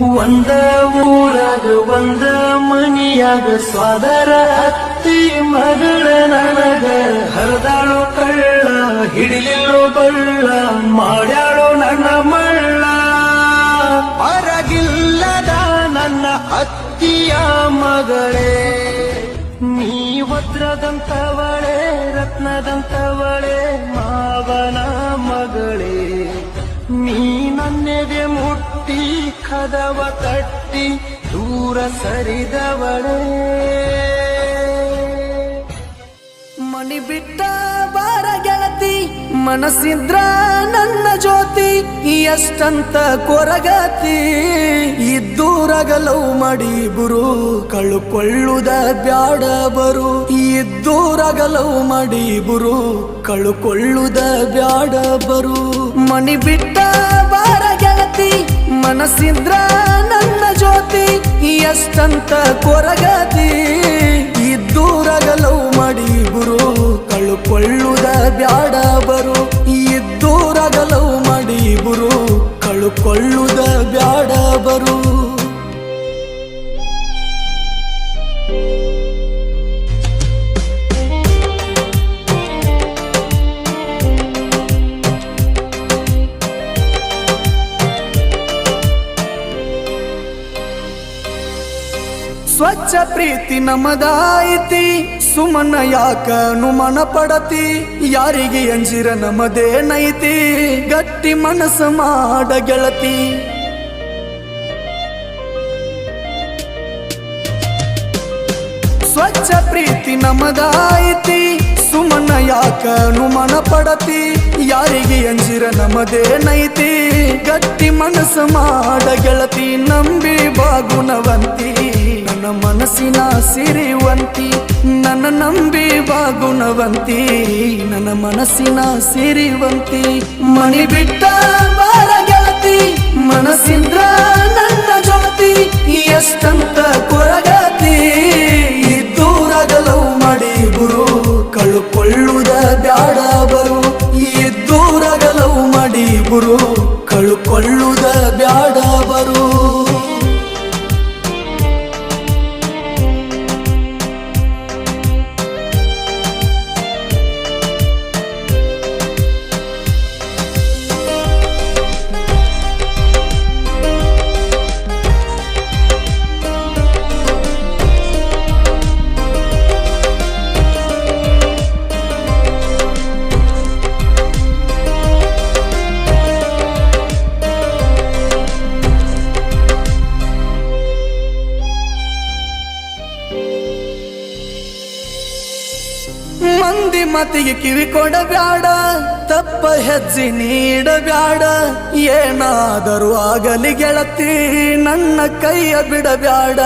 ಒಂದ ಊರಾಗ, ಒಂದ ಮನಿಯಾಗ ಸ್ವಾದರ ಅತ್ತಿ ಮಗಳ ನನಗ. ಹರಿದಾಳು ಕಳ್ಳ, ಹಿಡಿಲಿಲ್ಲೋ ಬಳ್ಳ, ಮಾಡ್ಯಾಳು ನನ್ನ ಮಳ್ಳ. ಹೊರಗಿಲ್ಲದ ನನ್ನ ಅತ್ತಿಯ ಮಗಳೇ ನೀ ವಜ್ರದಂತವಳೆ ರತ್ನದಂತವಳೆ ಕದವ ತಟ್ಟಿ ದೂರ ಸರಿದವಳೇ. ಮಣಿ ಬಿಟ್ಟ ಬಾರ ಗೆಳತಿ, ಮನಸ್ಸಿದ್ರ ನನ್ನ ಜ್ಯೋತಿ, ಎಷ್ಟಂತ ಕೊರಗತಿ. ಮಡಿ ಬುರು ಕಳುಕೊಳ್ಳುದ ಬ್ಯಾಡ ಬರು. ಇದ್ದೂರಗಲವು ಮಡಿಬುರು, ಕಳುಕೊಳ್ಳುದ ಬ್ಯಾಡ ಬರು. ಮಣಿ ಬಿಟ್ಟ ಮನಸ್ಸಿದ್ರ ನನ್ನ ಜ್ಯೋತಿ ಎಷ್ಟಂತ ಕೊರಗತಿ. ಇದ್ದೂರಗಲವು ಮಾಡಿ ಗುರು ಕಳುಕೊಳ್ಳುದ ಬ್ಯಾಡ ಬರು. ಇದ್ದೂರಗಲವು ಮಾಡಿ ಗುರು ಕಳುಕೊಳ್ಳುದ ಬ್ಯಾಡ ಬರು. ಸ್ವಚ್ಛ ಪ್ರೀತಿ ನಮದಾಯಿತಿ. ಸುಮನ ಯಾಕ ನುಮನ ಪಡತಿ? ಯಾರಿಗೆ ಅಂಜಿರ ನಮದೇ ನೈತಿ? ಗಟ್ಟಿ ಮನಸ್ಸು ಮಾಡ ಗೆಳತಿ. ಸ್ವಚ್ಛ ಪ್ರೀತಿ ನಮದಾಯಿತಿ. ಸುಮನ ಯಾಕ ನುಮನ ಪಡತಿ? ಯಾರಿಗೆ ಅಂಜಿರ ನಮದೇ ನೈತಿ? ಗಟ್ಟಿ ಮನಸ್ಸು ಮಾಡ ಗೆಳತಿ. ನಂಬಿ ಬಾಗುಣವಂತಿ ನನ್ನ ಮನಸ್ಸಿನ ಸಿರಿವಂತಿ, ನನ್ನ ನಂಬಿ ಬಾಗುಣವಂತಿ. ನನ್ನ ಮನಸ್ಸಿನ ಸಿರಿವಂತಿ, ಮಣಿ ಬಿಟ್ಟ ಬಾರ ಗೆಳತಿ, ಮನಸ್ಸಿಂದ್ರ ನನ್ನ ಜೊಳತಿ ಎಷ್ಟಂತ ಕೊರಗತಿ. ಇದ್ದೂರಗಲವು ಮಡಿ ಗುರು ಕಳುಕೊಳ್ಳುವುದ ಬ್ಯಾಡ ಬರು. ಇದ್ದೂರಗಲವು ಮಡಿ ಗುರು ಕಳುಕೊಳ್ಳುವುದ ಬ್ಯಾಡ ಮಂದಿ ಮತಿಗೆ ಕಿವಿ ಕೊಡಬ್ಯಾಡ ತಪ್ಪ ಹೆಜ್ಜೆ ನೀಡಬ್ಯಾಡ ಏನಾದರೂ ಆಗಲಿ ಗೆಳತಿ ನನ್ನ ಕೈಯ ಬಿಡಬ್ಯಾಡ.